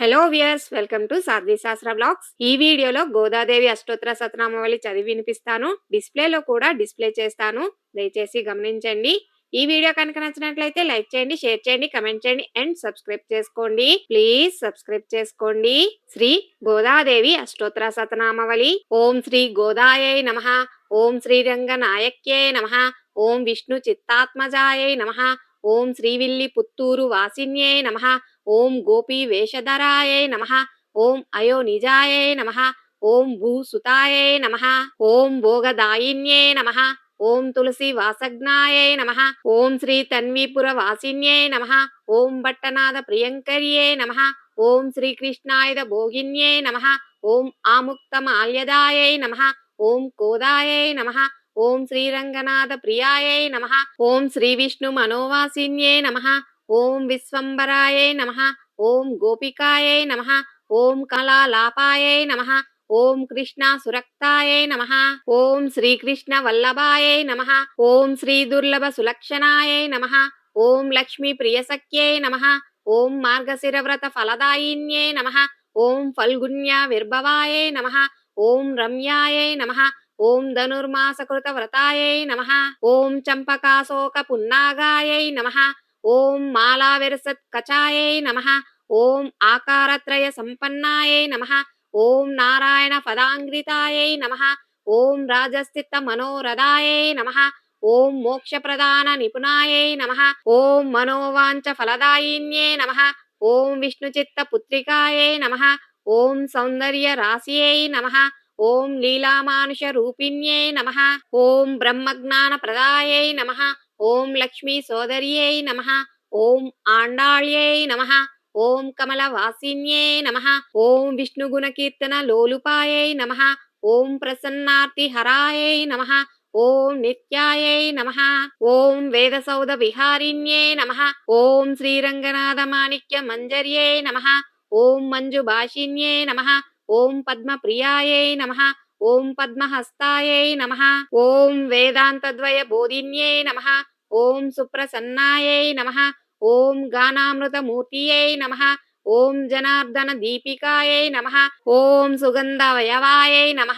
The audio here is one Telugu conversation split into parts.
Hello viewers welcome to Sadhvi Shastra blogs ఈ వీడియోలో గోదాదేవి అష్టోత్తర సతనామావళి చదివి వినిపిస్తాను. డిస్ప్లేలో కూడా డిస్ప్లే చేస్తాను. దయచేసి గమనించండి. ఈ వీడియో కనుక నచ్చినట్లయితే లైక్ చేయండి షేర్ చేయండి కమెంట్ చేయండి అండ్ సబ్స్క్రైబ్ చేసుకోండి. ప్లీజ్ సబ్స్క్రైబ్ చేసుకోండి. శ్రీ గోదాదేవి అష్టోత్తర సతనామవళి ఓం శ్రీ గోదాయై నమ. ఓం శ్రీరంగ నాయక్యే నమ. ఓం విష్ణు చిత్తాత్మజాయై నమ. ఓం శ్రీవిల్లి పుత్తూరు వాసిన్యే నమ. ఓం గోపీ వేషధరాయే నమ ఓం అయో నిజాయే నమ ఓం భూసుతాయే నమ ఓం భోగదాయిన్యే నమ ఓం తులసి వాసజ్ఞాయే నమ ఓం శ్రీ తన్వీపుర వాసిన్యే నమ ఓం భట్టనాథ ప్రియంకర్యే నమ ఓం శ్రీకృష్ణాయుధ భోగిన్యే నమ ఓం ఆముక్త ఆముక్తమాల్యదాయై నమ ఓం కోదాయై నమ ఓం శ్రీరంగనాథ ప్రియాయై నమ ఓం శ్రీ విష్ణు మనోవాసిన్యే నమ ఓం విశ్వంబరాయై నమ ఓం గోపికాయై నమ ఓం కళాలాపాయై నమ ఓం కృష్ణ సురక్తాయై నమ ఓం శ్రీకృష్ణ వల్లభాయై నమ ఓం శ్రీ దుర్లభ సులక్షణాయై నమ ఓం లక్ష్మీ ప్రియసఖ్యై నమ ఓం మార్గశిరవ్రత ఫలదాయిన్యే నమ ఓం ఫల్గుణ్య విర్భవాయై నమ ఓం రమ్యాయై నమ ఓం ధనుర్మాసకృత వ్రతాయై నమ ఓం చంపకాశోక పున్నాగాయై నమ ఓం మాలావిరసత్ కచాయై నమ. ఓం ఆకారత్రయ సంపన్నాయై నమ. ఓం నారాయణ పదాంగ్రితాయై నమ. ఓం రాజస్థిత మనోరథాయై నమ. ఓం మోక్షప్రదాన నిపుణాయై నమ. ఓం మనోవాంచ ఫలదాయిన్యే నమ. ఓం విష్ణుచిత్త పుత్రికాయై నమ. ఓం సౌందర్య రాశియై నమ. ఓం లీలామానుష రూపిణ్యై నమ. ఓం బ్రహ్మజ్ఞాన ప్రదాయై నమ. ఓం లక్ష్మీ సోదర్యై నమ ఓం ఆండాళ్యై నమ ఓం కమల వాసిన్యే నమ ఓం విష్ణు గుణ కీర్తన లోలుపాయై నమ ఓం ప్రసన్నార్తి హరాయై నమ ఓం నిత్యాయై నమ ఓం వేదసౌధ విహారిణ్యే నమ ఓం శ్రీరంగనాథ మాణిక్య మంజర్యై నమ ఓం మంజు భాషిన్యే నమ ఓం పద్మ ప్రియాయై నమ ఓం పద్మహస్తాయై నమ. ఓం వేదాంతద్వయ బోధిన్యై నమ. ఓం సుప్రసన్నాయై నమ. ఓం గానామృతమూర్తియై నమ. ఓం జనార్దన దీపికాయై నమ. ఓం సుగంధవయవాయై నమ.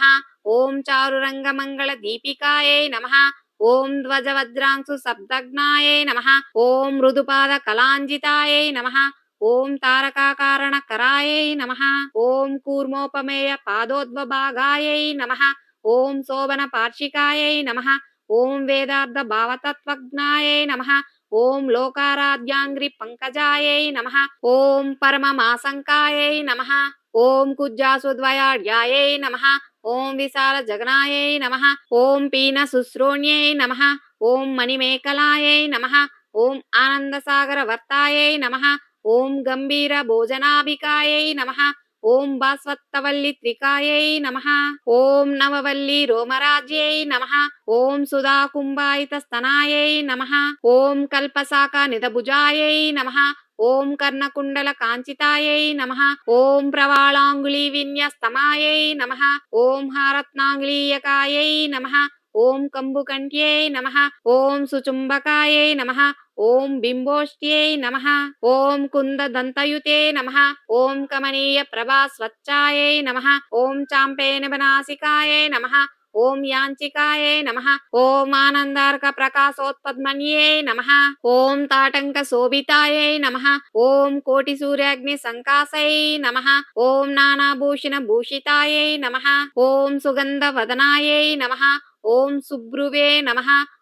ఓం చారురంగమంగళ దీపికాయై నమ. ఓం ధ్వజవజ్రాంసు శబ్దజ్ఞాయై నమ. ఓం మృదుపాద కలాంజితాయై నమ. ఓం తారకాకారణ కరాయై నమ ఓం కూర్మోపమేయ పాదోద్వభాగాయై నమ ఓం శోభన పార్షికాయై నమ ఓం వేదార్థ భావతత్వజ్ఞాయై నమ ఓం లోకారాధ్యాంగ్రి పంకజాయై నమ ఓం పరమమాసంకాయై నమ ఓం కుజ్జాసుద్వయాఢ్యాయై నమ ఓం విశాల జగనాయై నమ ఓం పీన శుశ్రోణ్యై నమ ఓం మణిమేకలాయై నమ ఓం ఆనందసాగర వర్తాయై నమ ఓం గంభీర భోజనాభికాయై నమ. ఓం బాస్వత్తవల్లి త్రికాయై నమ. ఓం నవవల్లి రోమరాజ్యై నమ. ఓం సుధాకుంభాయిత స్తనాయై నమ. ఓం కల్పశాఖ నిధభుజాయై నమ. ఓం కర్ణకుండల కాంచితాయై నమ. ఓం ప్రవాళాంగుళీ విన్యస్తమాయై నమ. ఓం హారత్నాంగులీయకాయై నమ. ఓం కంబుకంఠ్యై నమ ఓం సుచుంబకాయై నమ ఓం బింబోష్ట్యై నమ ఓం కుందదంతయుతే నమ ఓం కమనీయ ప్రభా స్వచ్ఛాయై నమ ఓం చాంపేన బనాసికాయై నమ ఓం యాంచికాయే నమ ఓం ఆనందార్క ప్రకాశోత్పద్మన్యై నమ ఓం తాటంక శోభితాయై నమ ఓం కోటి సూర్యాగ్ని సంకాసై నమ ఓం నానాభూషణ భూషితాయై నమ ఓం సుగంధ వదనాయై నమ ఓం సుబ్రువే నమ.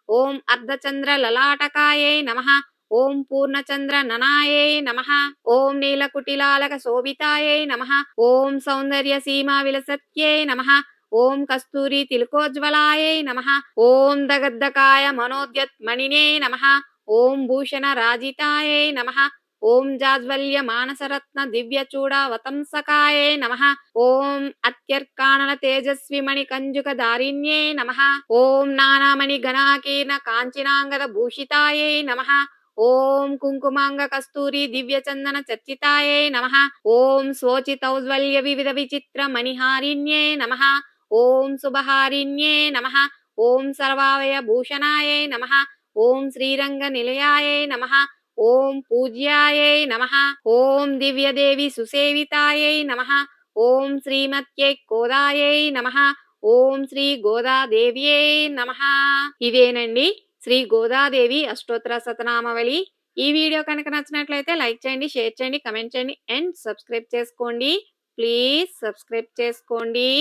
ఓం అర్ధచంద్ర లలాటకాయే నమ. ఓం పూర్ణచంద్ర ననాయే నమ. ఓం నీలకుటిలాలక శోభితాయే నమ. ఓం సౌందర్య సీమా విలసత్యే నమ. ఓం కస్తూరి తిలకోజ్వలాయే నమ. ఓం దగద్దకాయ మనోద్యత్ మణినే నమ. ఓం భూషణ రాజితాయే నమ. ఓం జాజ్వల్య మానసరత్న దివ్య చూడావతంసకాయై నమ. ఓం అత్యర్కాణన తేజస్వి మణి కంజుక దారిణ్యే నమ. ఓం నానామణి గణాకీర్ణ కాంచినాంగద భూషితాయే నమ. ఓం కుంకుమాంగ కస్తూరి దివ్య చందన చర్చితాయే నమ. ఓం శోచితౌజ్వల్య వివిధ విచిత్ర మణిహారిణ్యే నమ. ఓం శుభహారిణ్యే నమ. ఓం సర్వావయ భూషణాయే నమ. ఓం శ్రీరంగ నిలయాయే నమ. ఓం పూజ్యాయై నమః. ఓం దివ్యదేవి సుసేవితాయై నమః. ఓం శ్రీమత్యై కోదాయై నమః. ఓం శ్రీ గోదాదేవ్యై నమః. ఇదేనండి శ్రీ గోదాదేవి అష్టోత్తర సతనామవళి. ఈ వీడియో కనుక నచ్చినట్లయితే లైక్ చేయండి షేర్ చేయండి కమెంట్ చేయండి అండ్ సబ్స్క్రైబ్ చేసుకోండి. ప్లీజ్ సబ్స్క్రైబ్ చేసుకోండి.